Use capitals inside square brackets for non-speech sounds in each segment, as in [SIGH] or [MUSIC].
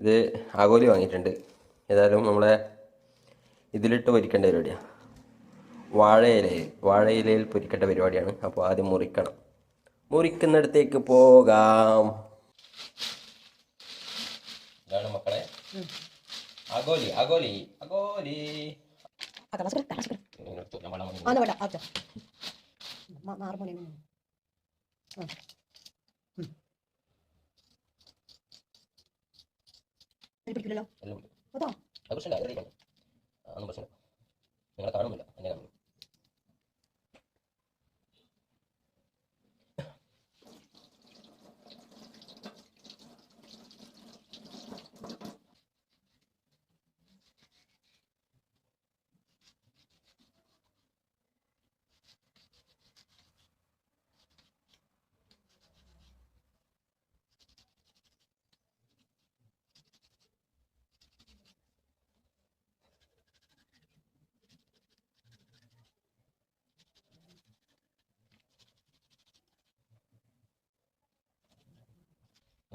ഇത് ആഗോലി വാങ്ങിയിട്ടുണ്ട് ഏതായാലും നമ്മളെ ഇതിലിട്ട് പൊരിക്കേണ്ട പരിപാടിയാണ് വാഴയിലയിൽ വാഴയിലയിൽ പൊരിക്കേണ്ട പരിപാടിയാണ് അപ്പോൾ ആദ്യം മുറിക്കണം മുറിക്കുന്നിടത്തേക്ക് പോകാം ഇതാണ് മക്കളെ അഗോലി അഗോലി അഗോലി ഇങ്ങനെ പിടിക്കില്ലല്ലോ ഒന്നും പ്രശ്നമില്ല. നിങ്ങളെ കാണുന്നില്ല. എന്നെ കാണുന്നു.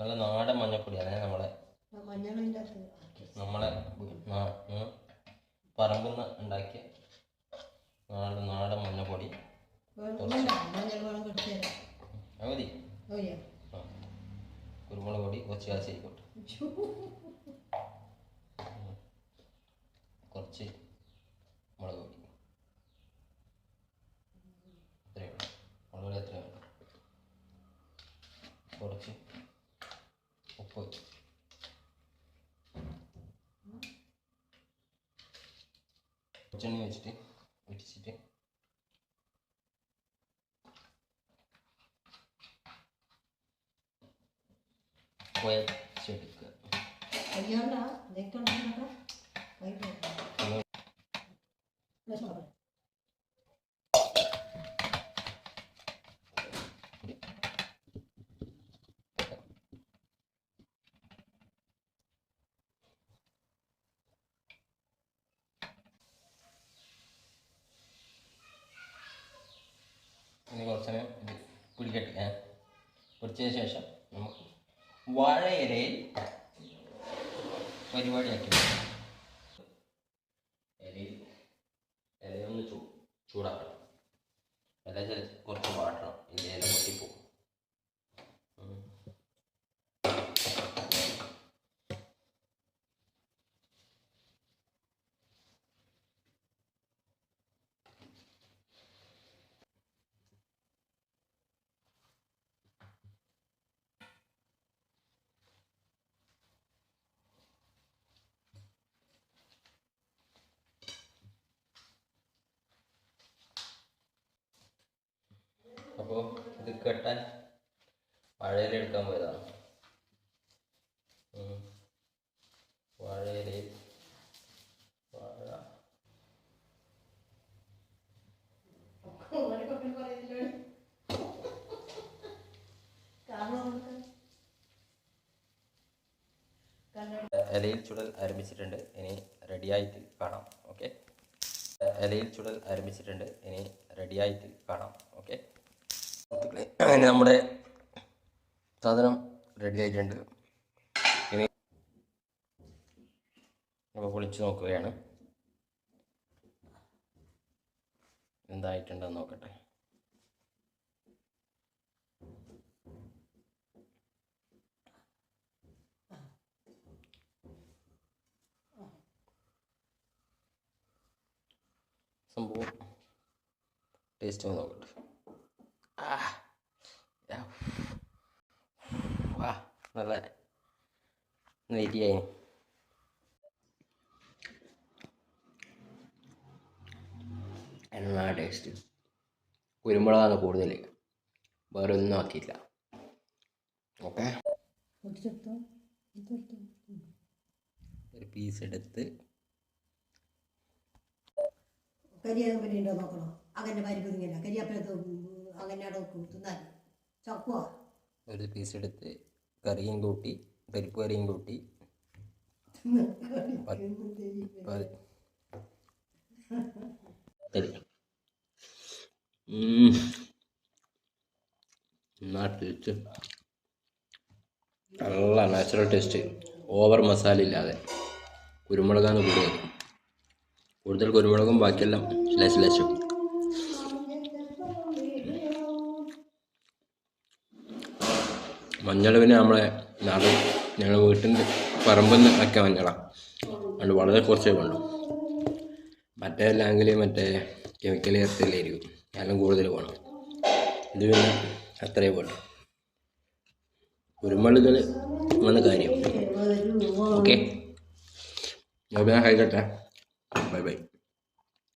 നല്ല നാടൻ മഞ്ഞപ്പൊടിയാണ് നമ്മളെ? നമ്മളെ പറമ്പിൽ നിന്ന് ഉണ്ടാക്കിയ നാടൻ നാടൻ മഞ്ഞപ്പൊടി. മതി. കുരുമുളക് പൊടി കുറച്ച് കാശായിക്കോട്ടെ കുറച്ച് മുളക് പൊടി. வெஜ்ஜனி வச்சுட்டு வெடிச்சுட்டு ஐயோ செடிக்கு പിടിച്ചതിന് ശേഷം നമുക്ക് വാഴയിലയിൽ പരിപാടിയാക്കി. ഇലയിൽ ഇലയൊന്ന് ചൂ ചൂടാക്കണം. ഇല കുറച്ച് വാട്ടണം. ഇല പൊട്ടിപ്പോവും അപ്പോൾ ഇത് കെട്ടാൻ വാഴയില എടുക്കാൻ പോയതാണ്. വാഴയിലയിൽ വാഴ ഇലയിൽ ചുടൽ ആരംഭിച്ചിട്ടുണ്ട്. ഇനി റെഡിയായിട്ട് കാണാം. ഓക്കെ ഇലയിൽ ചുടൽ ആരംഭിച്ചിട്ടുണ്ട്. ഇനി റെഡിയായിട്ട് കാണാം. ഓക്കെ അങ്ങനെ നമ്മുടെ സാധനം റെഡി ആയിട്ടുണ്ട്. ഇനി നമ്മൾ പൊളിച്ച് നോക്കുകയാണ്. എന്തായിട്ടുണ്ടെന്ന് നോക്കട്ടെ. സംഭവം ടേസ്റ്റ് നോക്കട്ടെ. നല്ല നെരിയായി എന്നാ ടേസ്റ്റ് കുരുമുളകാണ് കൂടുതൽ വേറെ ഒന്നും ആക്കിയില്ല ഓക്കെ ഒരു പീസ് എടുത്ത്. കരിയാകും പിന്നെ ഉണ്ടോ നോക്കണം? അങ്ങനെ പരിപ്പിങ്ങനെ കരിയാപ്പലത്ത് അങ്ങനെ തിന്നാൻ? ചക്കുവാ? ഒരു പീസ് എടുത്ത്. കറിയും കൂട്ടി പരിപ്പ് കറിയും കൂട്ടി. [LAUGHS] ടേസ്റ്റ്? നല്ല നാച്ചുറൽ ടേസ്റ്റ് ഓവർ മസാല ഇല്ലാതെ. കുരുമുളകാണ് കൂടുതൽ. കൂടുതൽ കുരുമുളകും ബാക്കിയെല്ലാം ലേശം ലേശം മഞ്ഞൾ പിന്നെ നമ്മളെ നാട് ഞങ്ങൾ വീട്ടിന്റെ പറമ്പിൽ നിന്ന് ഒക്കെ മഞ്ഞളാണ് അതുകൊണ്ട് വളരെ കുറച്ചേ വേണ്ടു. മറ്റേ ലാങ്കിൽ മറ്റേ കെമിക്കൽ ചേർത്തില്ലായിരിക്കും എല്ലാം കൂടുതൽ വേണം. ഇത് പിന്നെ അത്രയും വേണ്ടു. കുരുമുളകൾ വന്ന കാര്യം. ഓക്കെ. ഞാൻ കഴിക്കട്ടെ ബൈ ബൈ.